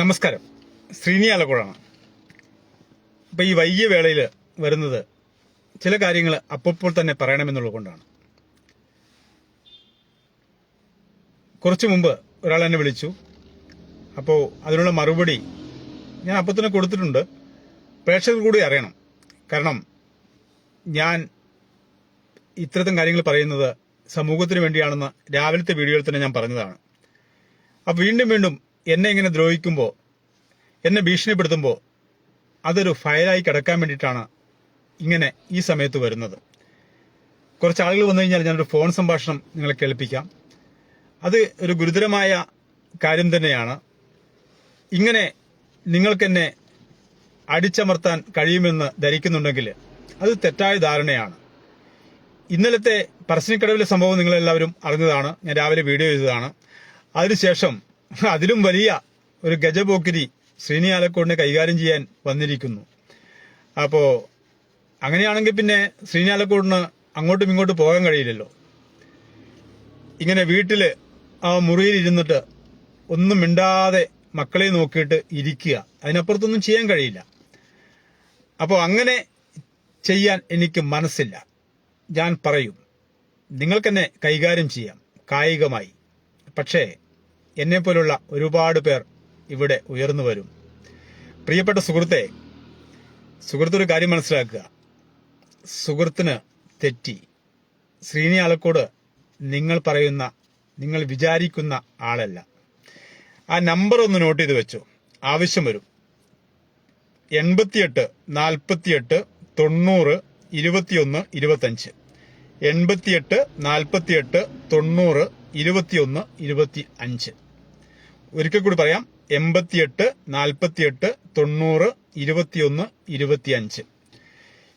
നമസ്കാരം. ശ്രീനി ആലക്കുഴാണ് അപ്പം ഈ വൈകിയ വേളയിൽ വരുന്നത് ചില കാര്യങ്ങൾ അപ്പോൾ തന്നെ പറയണമെന്നുള്ളത് കൊണ്ടാണ്. കുറച്ചു മുമ്പ് ഒരാൾ എന്നെ വിളിച്ചു. അപ്പോൾ അതിനുള്ള മറുപടി ഞാൻ അപ്പോൾ തന്നെ കൊടുത്തിട്ടുണ്ട്. പ്രേക്ഷകർ കൂടി അറിയണം. കാരണം ഞാൻ ഇത്തരത്തിലും കാര്യങ്ങൾ പറയുന്നത് സമൂഹത്തിന് വേണ്ടിയാണെന്ന് രാവിലത്തെ വീഡിയോയിൽ തന്നെ ഞാൻ പറഞ്ഞതാണ്. അപ്പോൾ വീണ്ടും വീണ്ടും എന്നെ ഇങ്ങനെ ദ്രോഹിക്കുമ്പോൾ എന്നെ ഭീഷണിപ്പെടുത്തുമ്പോൾ അതൊരു ഫയലായി കിടക്കാൻ വേണ്ടിയിട്ടാണ് ഇങ്ങനെ ഈ സമയത്ത് വരുന്നത്. കുറച്ച് ആളുകൾ വന്നു കഴിഞ്ഞാൽ ഞാനൊരു ഫോൺ സംഭാഷണം നിങ്ങളെ കേൾപ്പിക്കാം. അത് ഒരു ഗുരുതരമായ കാര്യം തന്നെയാണ്. ഇങ്ങനെ നിങ്ങൾക്കെന്നെ അടിച്ചമർത്താൻ കഴിയുമെന്ന് ധരിക്കുന്നുണ്ടെങ്കിൽ അത് തെറ്റായ ധാരണയാണ്. ഇന്നലത്തെ പറശ്ശിനിക്കടവിലെ സംഭവം നിങ്ങളെല്ലാവരും അറിഞ്ഞതാണ്. ഞാൻ രാവിലെ വീഡിയോ ചെയ്തതാണ്. അതിനുശേഷം അതിലും വലിയ ഒരു ഗജപോക്കിരി ശ്രീനി ആലക്കോടിനെ കൈകാര്യം ചെയ്യാൻ വന്നിരിക്കുന്നു. അപ്പോ അങ്ങനെയാണെങ്കിൽ പിന്നെ ശ്രീനി ആലക്കോടിന് അങ്ങോട്ടും ഇങ്ങോട്ടും പോകാൻ കഴിയില്ലല്ലോ. ഇങ്ങനെ വീട്ടിൽ ആ മുറിയിൽ ഇരുന്നിട്ട് ഒന്നും മിണ്ടാതെ മക്കളെ നോക്കിയിട്ട് ഇരിക്കുക. അതിനപ്പുറത്തൊന്നും ചെയ്യാൻ കഴിയില്ല. അപ്പോൾ അങ്ങനെ ചെയ്യാൻ എനിക്ക് മനസ്സില്ല. ഞാൻ പറയും നിങ്ങൾക്കെന്നെ കൈകാര്യം ചെയ്യാം കായികമായി. പക്ഷേ എന്നെപ്പോലുള്ള ഒരുപാട് പേർ ഇവിടെ ഉയർന്നു വരും. പ്രിയപ്പെട്ട സുഹൃത്തെ സുഹൃത്ത് ഒരു കാര്യം മനസ്സിലാക്കുക. സുഹൃത്തിന് തെറ്റി. ശ്രീനി ആളക്കോട് നിങ്ങൾ പറയുന്ന നിങ്ങൾ വിചാരിക്കുന്ന ആളല്ല. ആ നമ്പർ ഒന്ന് നോട്ട് ചെയ്ത് വെച്ചു. ആവശ്യം വരും. എൺപത്തിയെട്ട് നാൽപ്പത്തിയെട്ട് തൊണ്ണൂറ് ഇരുപത്തിയൊന്ന് ഇരുപത്തഞ്ച്. എൺപത്തിയെട്ട് നാൽപ്പത്തിയെട്ട് തൊണ്ണൂറ് ഇരുപത്തിയൊന്ന് ഇരുപത്തി അഞ്ച് ഒരിക്കൽ കൂടി പറയാം. എൺപത്തിയെട്ട് നാൽപ്പത്തിയെട്ട് തൊണ്ണൂറ് ഇരുപത്തിയൊന്ന് ഇരുപത്തിയഞ്ച്.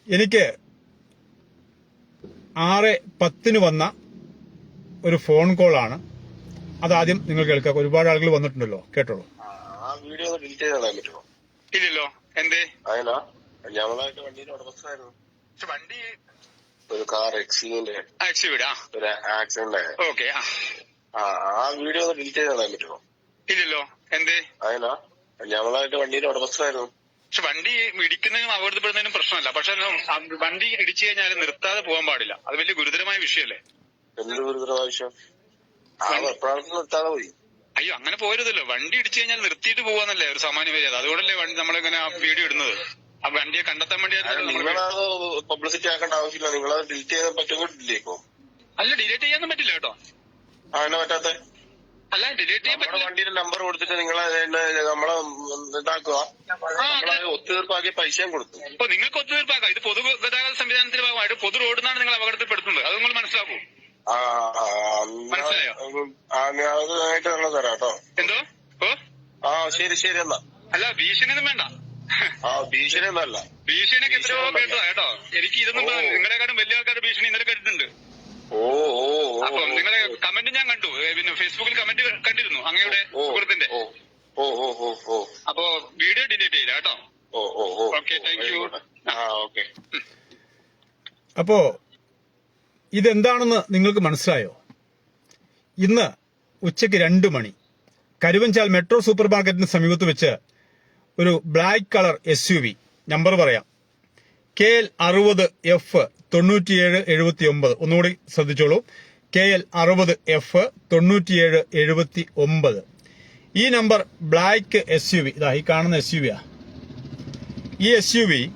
എനിക്ക് ആറ് പത്തിന് വന്ന ഒരു ഫോൺ കോളാണ്. അതാദ്യം നിങ്ങൾ കേൾക്കാം ഒരുപാട് ആളുകൾ വന്നിട്ടുണ്ടല്ലോ. കേട്ടോളൂ. ഇല്ലല്ലോ. എന്തേ? ഞങ്ങളായിട്ട് വണ്ടിയുടെ ഉടമസ്ഥനായിരുന്നു. വണ്ടി ഒരു കാർ എക്സിഡന്റ് ആക്സിഡന്റ് ആ. ഒരു ആക്സിഡന്റ് ആയ ഓക്കെ ആ വീഡിയോ ഒന്ന് ഡിലീറ്റ് ചെയ്ത് തരാൻ പറ്റുമോ? ഇല്ലല്ലോ. എന്തേ? അതിനാ? ഞങ്ങളായിട്ട് വണ്ടിയുടെ ഉടമസ്ഥനായിരുന്നു. പക്ഷെ വണ്ടി ഇടിക്കുന്നതിനും അപകടപ്പെടുന്നതിനും പ്രശ്നമല്ല. പക്ഷെ വണ്ടി ഇടിച്ചു കഴിഞ്ഞാൽ നിർത്താതെ പോകാൻ പാടില്ല. അത് വലിയ ഗുരുതരമായ വിഷയമല്ലേ? എന്ത് ഗുരുതരമായ വിഷയം? വെപ്രാളത്തിൽ നിർത്താതെ പോയി. അയ്യോ അങ്ങനെ പോരുതല്ലോ. വണ്ടി ഇടിച്ചു കഴിഞ്ഞാൽ നിർത്തിയിട്ട് പോവാന്നല്ലേ ഒരു സാമാന്യ മര്യാദ. അതുകൊണ്ടല്ലേ വണ്ടി നമ്മളിങ്ങനെ വീഡിയോ ഇടുന്നത്. ആ വണ്ടിയെ കണ്ടെത്താൻ വേണ്ടിയായിരുന്നു നിങ്ങളത് പബ്ലിസിറ്റി ആക്കേണ്ട ആവശ്യമില്ല. നിങ്ങളത് ഡിലീറ്റ് ചെയ്യാൻ പറ്റുമോ ചെയ്യും അല്ല ഡിലീറ്റ് ചെയ്യാനൊന്നും പറ്റില്ല കേട്ടോ. ആ അങ്ങനെ പറ്റാത്ത? അല്ല ഡിലീറ്റ് ചെയ്യാൻ പറ്റില്ല. വണ്ടിയുടെ നമ്പർ കൊടുത്തിട്ട് നിങ്ങൾ നമ്മളെ ഇതാക്കുക. ഒത്തുതീർപ്പാക്കി ഒത്തുതീർപ്പാക്കിയ പൈസയും കൊടുത്തു. അപ്പൊ നിങ്ങൾക്ക് ഒത്തുതീർപ്പാക്കാം. ഇത് പൊതു ഗതാഗത സംവിധാനത്തിന്റെ ഭാഗമായിട്ട് പൊതു റോഡിനാണ് നിങ്ങൾ അപകടത്തിൽപ്പെടുത്തുന്നത്. അത് നിങ്ങൾ മനസ്സിലാക്കൂ. മനസ്സിലായോ? തരാം കേട്ടോ. എന്തോ? ആ ശരി ശരി എന്നാ. അല്ല ഭീഷണിയൊന്നും വേണ്ട. ആ ഭീഷണി ഒന്നല്ല ഭീഷണിയൊക്കെ എത്രയോ കേട്ടോ കേട്ടോ. എനിക്ക് ഇതൊന്നും നിങ്ങളെക്കാട്ടും നിങ്ങളെക്കാളും വലിയ ആൾക്കാരുടെ ഭീഷണി ഇന്നലെ കേട്ടിട്ടുണ്ട്. ഓ ഓ അപ്പൊ നിങ്ങളെ കമന്റ് ഞാൻ കണ്ടു. പിന്നെ ഫേസ്ബുക്കിൽ കമന്റ് കണ്ടിരുന്നു അങ്ങയുടെ സുഹൃത്തിന്റെ. ഓ ഓ ഓ ഓ ഓ. അപ്പൊ വീഡിയോ ഡിലീറ്റ് ചെയ്യില്ല കേട്ടോ. ഓ ഓ ഓ. Okay, thank you. ആ ഓക്കെ. അപ്പോ ഇതെന്താണെന്ന് നിങ്ങൾക്ക് മനസ്സിലായോ? ഇന്ന് ഉച്ചയ്ക്ക് രണ്ടു മണി കരുവഞ്ചാൽ മെട്രോ സൂപ്പർ മാർക്കറ്റിന് സമീപത്ത് വെച്ച് ഒരു black colour S U V number പറയാം. കെ എൽ അറുപത് എഫ് തൊണ്ണൂറ്റിയേഴ് എഴുപത്തി ഒമ്പത് ഒന്നുകൂടി ശ്രദ്ധിച്ചോളൂ. കെ എൽ അറുപത് എഫ് തൊണ്ണൂറ്റിയേഴ് എഴുപത്തി ഒമ്പത് ഈ number black S U V ഇതാ ഈ കാണുന്ന എസ് യു വിയാ ഈ എസ് യു വി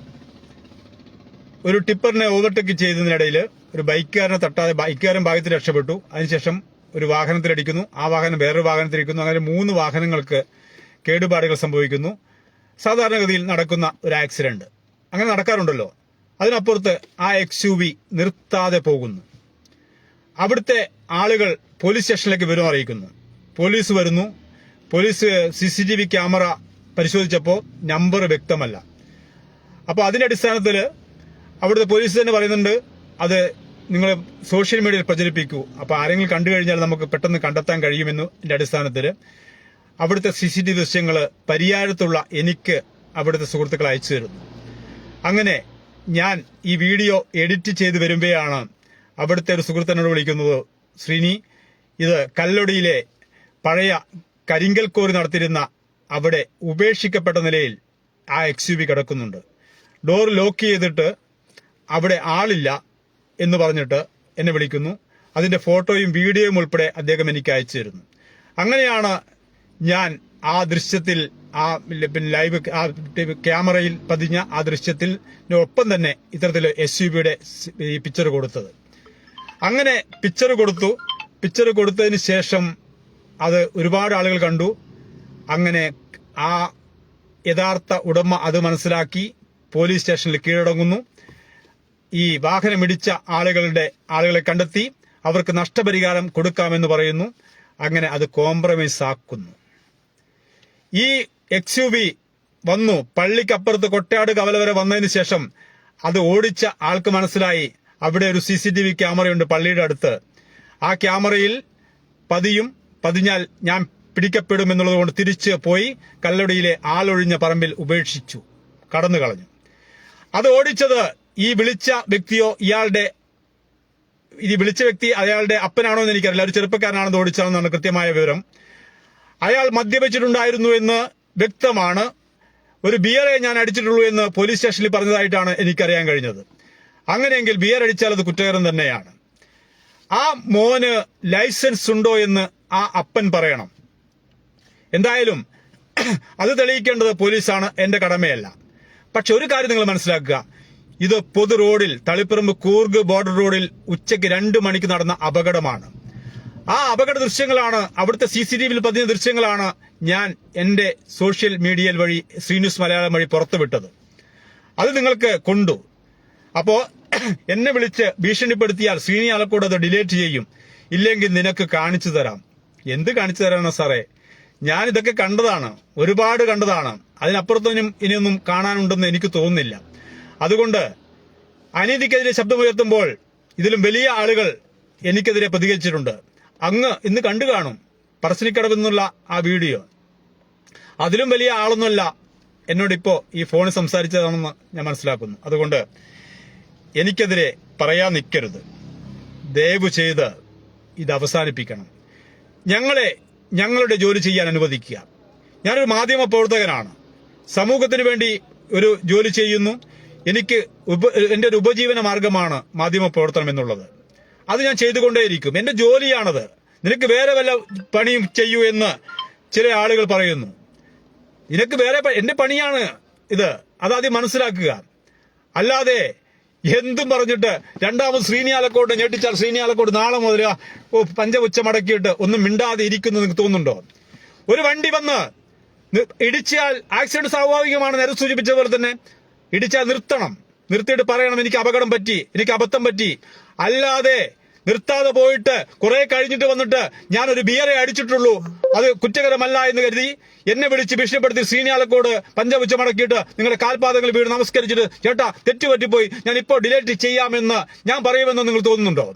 ഒരു ടിപ്പറിനെ ഓവർടേക്ക് ചെയ്തതിനിടയിൽ ഒരു ബൈക്കുകാരനെ തട്ടാതെ ബൈക്കുകാരൻ ഭാഗത്ത് രക്ഷപ്പെട്ടു. അതിനുശേഷം ഒരു വാഹനത്തിലടിക്കുന്നു. ആ വാഹനം വേറൊരു വാഹനത്തിലിരിക്കുന്നു. അങ്ങനെ മൂന്ന് വാഹനങ്ങൾക്ക് കേടുപാടുകൾ സംഭവിക്കുന്നു. സാധാരണഗതിയിൽ നടക്കുന്ന ഒരു ആക്സിഡന്റ്. അങ്ങനെ നടക്കാറുണ്ടല്ലോ. അതിനപ്പുറത്ത് ആ എക്സ് യു വി നിർത്താതെ പോകുന്നു. അവിടുത്തെ ആളുകൾ പോലീസ് സ്റ്റേഷനിലേക്ക് വിവരം അറിയിക്കുന്നു. പോലീസ് വരുന്നു. Police C C T V camera പരിശോധിച്ചപ്പോൾ നമ്പർ വ്യക്തമല്ല. അപ്പോൾ അതിന്റെ അടിസ്ഥാനത്തിൽ അവിടുത്തെ പോലീസ് തന്നെ പറയുന്നുണ്ട് അത് നിങ്ങൾ സോഷ്യൽ മീഡിയയിൽ പ്രചരിപ്പിക്കൂ. അപ്പോൾ ആരെങ്കിലും കണ്ടു കഴിഞ്ഞാൽ നമുക്ക് പെട്ടെന്ന് കണ്ടെത്താൻ കഴിയുമെന്നു. അടിസ്ഥാനത്തിൽ അവിടുത്തെ സി സി ടി ദൃശ്യങ്ങൾ പരിയാരത്തുള്ള എനിക്ക് അവിടുത്തെ സുഹൃത്തുക്കൾ അയച്ചു തരുന്നു. അങ്ങനെ ഞാൻ ഈ വീഡിയോ എഡിറ്റ് ചെയ്ത് വരുമ്പോഴാണ് അവിടുത്തെ ഒരു സുഹൃത്തിനോട് വിളിക്കുന്നത് ശ്രീനി. ഇത് കല്ലൊടിയിലെ പഴയ കരിങ്കൽ കോറി നടത്തിയിരുന്ന അവിടെ ഉപേക്ഷിക്കപ്പെട്ട നിലയിൽ ആ എക്സ് യു കിടക്കുന്നുണ്ട്. ഡോർ ലോക്ക് ചെയ്തിട്ട് അവിടെ ആളില്ല എന്ന് പറഞ്ഞിട്ട് എന്നെ വിളിക്കുന്നു. അതിന്റെ ഫോട്ടോയും വീഡിയോയും ഉൾപ്പെടെ അദ്ദേഹം എനിക്ക് അയച്ചു തരുന്നു. അങ്ങനെയാണ് ഞാൻ ആ ദൃശ്യത്തിൽ ആ ലൈവ് ആ ക്യാമറയിൽ പതിഞ്ഞ ആ ദൃശ്യത്തിൽ ഒപ്പം തന്നെ ഇത്തരത്തിൽ എസ് യു ബിയുടെ പിക്ചർ കൊടുത്തത്. അങ്ങനെ പിക്ചർ കൊടുത്തു. പിക്ചർ കൊടുത്തതിന് ശേഷം അത് ഒരുപാട് ആളുകൾ കണ്ടു. അങ്ങനെ ആ യഥാർത്ഥ ഉടമ അത് മനസ്സിലാക്കി പോലീസ് സ്റ്റേഷനിൽ കീഴടങ്ങുന്നു. ഈ വാഹനമിടിച്ച ആളുകളുടെ ആളുകളെ കണ്ടെത്തി. അവർക്ക് നഷ്ടപരിഹാരം കൊടുക്കാമെന്ന് പറയുന്നു. അങ്ങനെ അത് കോംപ്രമൈസ് ആക്കുന്നു. ഈ എക്സ് യു വി വന്നു. പള്ളിക്കപ്പുറത്ത് കൊട്ടാട് കവല വരെ വന്നതിന് ശേഷം അത് ഓടിച്ച ആൾക്ക് മനസ്സിലായി. അവിടെ ഒരു സി സി ടി വി ക്യാമറയുണ്ട് പള്ളിയുടെ അടുത്ത്. ആ ക്യാമറയിൽ പതിയും പതിഞ്ഞാൽ ഞാൻ പിടിക്കപ്പെടുമെന്നുള്ളത് കൊണ്ട് തിരിച്ച് പോയി കല്ലടിയിലെ ആളൊഴിഞ്ഞ പറമ്പിൽ ഉപേക്ഷിച്ചു. കടന്നു കളഞ്ഞു. അത് ഓടിച്ചത് ഈ വിളിച്ച വ്യക്തിയോ ഇയാളുടെ ഈ വിളിച്ച വ്യക്തി അയാളുടെ അപ്പനാണോ എന്ന് എനിക്കറിയില്ല. ഒരു ചെറുപ്പക്കാരനാണെന്ന് ഓടിച്ചതെന്നാണ് കൃത്യമായ വിവരം. അയാൾ മദ്യപിച്ചിട്ടുണ്ടായിരുന്നു എന്ന് വ്യക്തമാണ്. ഒരു ബിയറെ ഞാൻ അടിച്ചിട്ടുള്ളൂ എന്ന് പോലീസ് സ്റ്റേഷനിൽ പറഞ്ഞതായിട്ടാണ് എനിക്കറിയാൻ കഴിഞ്ഞത്. അങ്ങനെയെങ്കിൽ ബിയർ അടിച്ചാൽ അത് കുറ്റകരം തന്നെയാണ്. ആ മോന് ലൈസൻസ് ഉണ്ടോ എന്ന് ആ അപ്പൻ പറയണം. എന്തായാലും അത് തെളിയിക്കേണ്ടത് പോലീസാണ് എന്റെ കടമയല്ല. പക്ഷെ ഒരു കാര്യം നിങ്ങൾ മനസ്സിലാക്കുക. ഇത് പൊതു റോഡിൽ തളിപ്പറമ്പ് കൂർഗ് ബോർഡർ റോഡിൽ ഉച്ചയ്ക്ക് രണ്ട് മണിക്ക് നടന്ന അപകടമാണ്. ആ അപകട ദൃശ്യങ്ങളാണ് അവിടുത്തെ സി സി ടി വിയിൽ പതിഞ്ഞ ദൃശ്യങ്ങളാണ് ഞാൻ എന്റെ സോഷ്യൽ മീഡിയയിൽ വഴി ശ്രീന്യൂസ് മലയാളം വഴി പുറത്തുവിട്ടത്. അത് നിങ്ങൾക്ക് കൊണ്ടു. അപ്പോ എന്നെ വിളിച്ച് ഭീഷണിപ്പെടുത്തിയാൽ ശ്രീനി ആലക്കോട് അത് ഡിലേറ്റ് ചെയ്യും. ഇല്ലെങ്കിൽ നിനക്ക് കാണിച്ചു തരാം. എന്ത് കാണിച്ചു തരാനാണ് സാറേ? ഞാൻ ഇതൊക്കെ കണ്ടതാണ്. ഒരുപാട് കണ്ടതാണ്. അതിനപ്പുറത്തൊന്നും ഇനിയൊന്നും കാണാനുണ്ടെന്ന് എനിക്ക് തോന്നുന്നില്ല. അതുകൊണ്ട് അനീതിക്കെതിരെ ശബ്ദമുയർത്തുമ്പോൾ ഇതിലും വലിയ ആളുകൾ എനിക്കെതിരെ പ്രതികരിച്ചിട്ടുണ്ട്. അങ്ങ് ഇന്ന് കണ്ടു കാണും. പറശ്ശിനിക്കടവ് എന്നുള്ള ആ വീഡിയോ. അതിലും വലിയ ആളൊന്നുമല്ല എന്നോടിപ്പോ ഈ ഫോണിൽ സംസാരിച്ചതാണെന്ന് ഞാൻ മനസ്സിലാക്കുന്നു. അതുകൊണ്ട് എനിക്കെതിരെ പറയാൻ നിൽക്കരുത് ദയവ് ചെയ്ത് ഇത് അവസാനിപ്പിക്കണം. ഞങ്ങളെ ഞങ്ങളുടെ ജോലി ചെയ്യാൻ അനുവദിക്കുക. ഞാനൊരു മാധ്യമ പ്രവർത്തകനാണ്. സമൂഹത്തിന് വേണ്ടി ഒരു ജോലി ചെയ്യുന്നു. എനിക്ക് ഉപ എന്റെ ഒരു ഉപജീവന മാർഗമാണ് മാധ്യമ പ്രവർത്തനം എന്നുള്ളത്. അത് ഞാൻ ചെയ്തുകൊണ്ടേയിരിക്കും. എന്റെ ജോലിയാണത്. നിനക്ക് വേറെ വല്ല പണിയും ചെയ്യൂ എന്ന് ചില ആളുകൾ പറയുന്നു. നിനക്ക് വേറെ എന്റെ പണിയാണ് ഇത്. അതാദ്യം മനസ്സിലാക്കുക. അല്ലാതെ എന്തും പറഞ്ഞിട്ട് രണ്ടാമത് ശ്രീനി ആലക്കോട്ട് ഞെട്ടിച്ചാൽ ശ്രീനി ആലക്കോട്ട് നാളെ മുതൽ ഓ പഞ്ചപുച്ച മടക്കിയിട്ട് ഒന്നും മിണ്ടാതെ ഇരിക്കുന്നു നിങ്ങൾക്ക് തോന്നുന്നുണ്ടോ? ഒരു വണ്ടി വന്ന് ഇടിച്ചാൽ ആക്സിഡന്റ് സ്വാഭാവികമാണ് നേരെ സൂചിപ്പിച്ച പോലെ തന്നെ ഇടിച്ചാൽ നിർത്തണം. നിർത്തിയിട്ട് പറയണം എനിക്ക് അപകടം പറ്റി എനിക്ക് അബദ്ധം പറ്റി. അല്ലാതെ നിർത്താതെ പോയിട്ട് കുറെ കഴിഞ്ഞിട്ട് വന്നിട്ട് ഞാൻ ഒരു ബിയറെ അടിച്ചിട്ടുള്ളൂ. അത് കുറ്റകരമല്ല എന്ന് കരുതി എന്നെ വിളിച്ച് ഭീഷണിപ്പെടുത്തി ശ്രീനിയാലക്കോട് പഞ്ചപുച്ച മടക്കിയിട്ട് നിങ്ങളുടെ കാൽപാദങ്ങൾ വീട് നമസ്കരിച്ചിട്ട് ചേട്ടാ തെറ്റുപറ്റിപ്പോയി ഞാൻ ഇപ്പോൾ ഡിലേറ്റ് ചെയ്യാമെന്ന് ഞാൻ പറയുമെന്ന് നിങ്ങൾ തോന്നുന്നുണ്ടോ?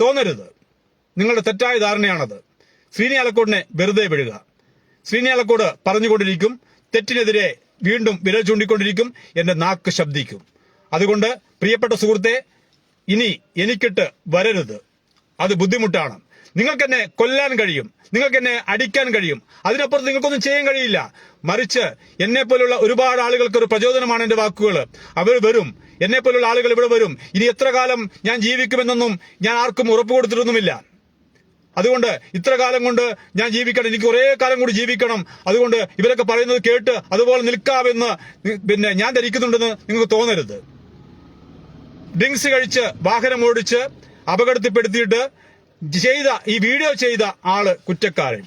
തോന്നരുത്. നിങ്ങളുടെ തെറ്റായ ധാരണയാണത്. ശ്രീനിയാലക്കോടിനെ വെറുതെ വിടുക. ശ്രീനിയാലക്കോട് പറഞ്ഞുകൊണ്ടിരിക്കും തെറ്റിനെതിരെ വീണ്ടും വിരൽ ചൂണ്ടിക്കൊണ്ടിരിക്കും എന്റെ നാക്ക് ശബ്ദിക്കും. അതുകൊണ്ട് പ്രിയപ്പെട്ട സുഹൃത്തെ ഇനി എനിക്കിട്ട് വരരുത്. അത് ബുദ്ധിമുട്ടാണ്. നിങ്ങൾക്ക് എന്നെ കൊല്ലാൻ കഴിയും. നിങ്ങൾക്ക് എന്നെ അടിക്കാൻ കഴിയും. അതിനപ്പുറത്ത് നിങ്ങൾക്കൊന്നും ചെയ്യാൻ കഴിയില്ല. മറിച്ച് എന്നെ പോലുള്ള ഒരുപാട് ആളുകൾക്ക് ഒരു പ്രചോദനമാണ് എന്റെ വാക്കുകൾ അവർ വരും. എന്നെ പോലുള്ള ആളുകൾ ഇവിടെ വരും. ഇനി എത്ര കാലം ഞാൻ ജീവിക്കുമെന്നൊന്നും ഞാൻ ആർക്കും ഉറപ്പ് കൊടുത്തിട്ടൊന്നുമില്ല. അതുകൊണ്ട് ഇത്ര കാലം കൊണ്ട് ഞാൻ ജീവിക്കണം. എനിക്ക് കുറേ കാലം കൂടി ജീവിക്കണം. അതുകൊണ്ട് ഇവരൊക്കെ പറയുന്നത് കേട്ട് അതുപോലെ നിൽക്കാമെന്ന് പിന്നെ ഞാൻ ധരിക്കുന്നുണ്ടെന്ന് നിങ്ങൾക്ക് തോന്നരുത്. ഡ്രിങ്ക്സ് കഴിച്ച് വാഹനം ഓടിച്ച് അപകടത്തിൽപ്പെടുത്തിയിട്ട് ചെയ്ത ഈ വീഡിയോ ചെയ്ത ആൾ കുറ്റക്കാരൻ.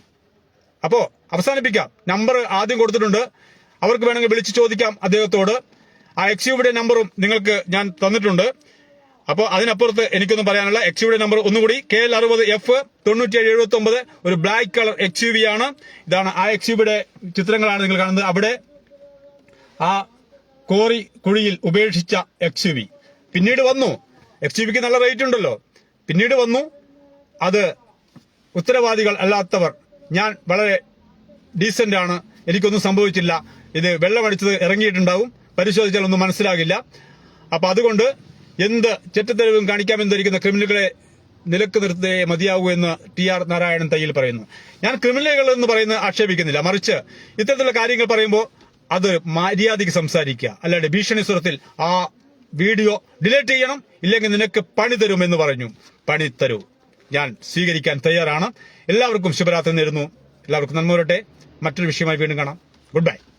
അപ്പോ അവസാനിപ്പിക്കാം. നമ്പർ ആദ്യം കൊടുത്തിട്ടുണ്ട്. അവർക്ക് വേണമെങ്കിൽ വിളിച്ചു ചോദിക്കാം അദ്ദേഹത്തോട്. ആ എക്സ്യൂബിയുടെ നമ്പറും നിങ്ങൾക്ക് ഞാൻ തന്നിട്ടുണ്ട്. അപ്പോൾ അതിനപ്പുറത്ത് എനിക്കൊന്നും പറയാനുള്ള എക്സ്യൂബിയുടെ നമ്പർ ഒന്നുകൂടി കെ എൽ അറുപത് എഫ് തൊണ്ണൂറ്റിയേഴ് എഴുപത്തി ഒമ്പത് ഒരു ബ്ലാക്ക് കളർ എക്സ്യൂബി ആണ്. ഇതാണ് ആ എക്സ്യൂബിയുടെ ചിത്രങ്ങളാണ് നിങ്ങൾ കാണുന്നത്. അവിടെ ആ കോറി കുഴിയിൽ ഉപേക്ഷിച്ച എക്സ് യു പിന്നീട് വന്നു. എഫ് സി ബിക്ക് നല്ല റേറ്റ് ഉണ്ടല്ലോ. പിന്നീട് വന്നു. അത് ഉത്തരവാദികൾ അല്ലാത്തവർ. ഞാൻ വളരെ ഡീസന്റ് ആണ്. എനിക്കൊന്നും സംഭവിച്ചില്ല. ഇത് വെള്ളമടിച്ചത് ഇറങ്ങിയിട്ടുണ്ടാവും. പരിശോധിച്ചാൽ ഒന്നും മനസ്സിലാകില്ല. അപ്പൊ അതുകൊണ്ട് എന്ത് ചെറ്റത്തെളിവും കാണിക്കാമെന്ന് ധരിക്കുന്ന ക്രിമിനലുകളെ നിലയ്ക്ക് നിർത്തേ മതിയാകൂ എന്ന് ടി ആർ നാരായണൻ തയ്യിൽ പറയുന്നു. ഞാൻ ക്രിമിനലുകൾ എന്ന് പറയുന്നത് ആക്ഷേപിക്കുന്നില്ല. മറിച്ച് ഇത്തരത്തിലുള്ള കാര്യങ്ങൾ പറയുമ്പോൾ അത് മര്യാദയ്ക്ക് സംസാരിക്കുക. അല്ലാതെ ഭീഷണി സ്വരത്തിൽ ആ വീഡിയോ ഡിലീറ്റ് ചെയ്യണം ഇല്ലെങ്കിൽ നിനക്ക് പണി തരും എന്ന് പറഞ്ഞു. പണി തരൂ. ഞാൻ സ്വീകരിക്കാൻ തയ്യാറാണ്. എല്ലാവർക്കും ശുഭരാത്രി നേരുന്നു. എല്ലാവർക്കും നന്മ വരട്ടെ. മറ്റൊരു വിഷയമായി വീണ്ടും കാണാം. Good bye